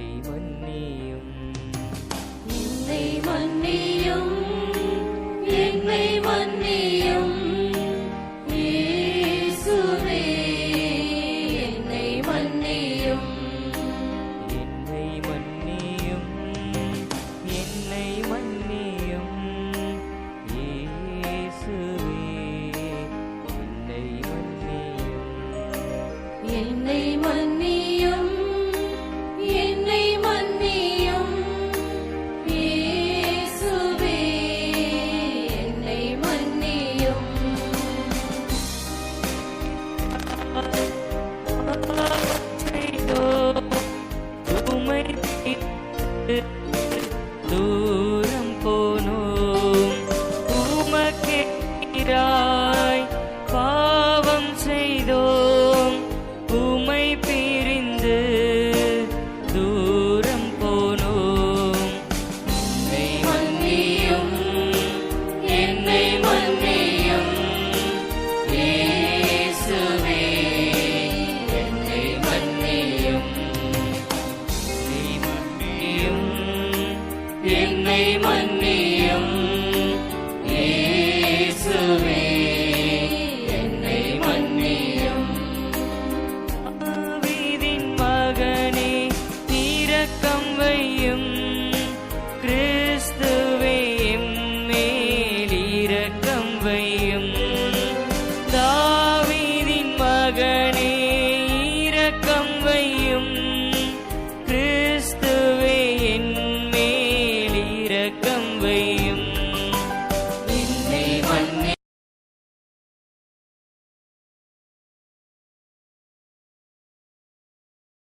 உன்னை மன்னியும் உன்னை மன்னியும் என்னை மன்னியும் இயேசுவே என்னை மன்னியும் என்னை மன்னியும் என்னை மன்னியும். தூரம் போனோம். உமக்கேராய் பாவம் செய்தோம். உமை பிரிந்து தூரம் போனோம். என்னை மன்னியும் என்னை மன்னியும் என்னை மன்னியும்.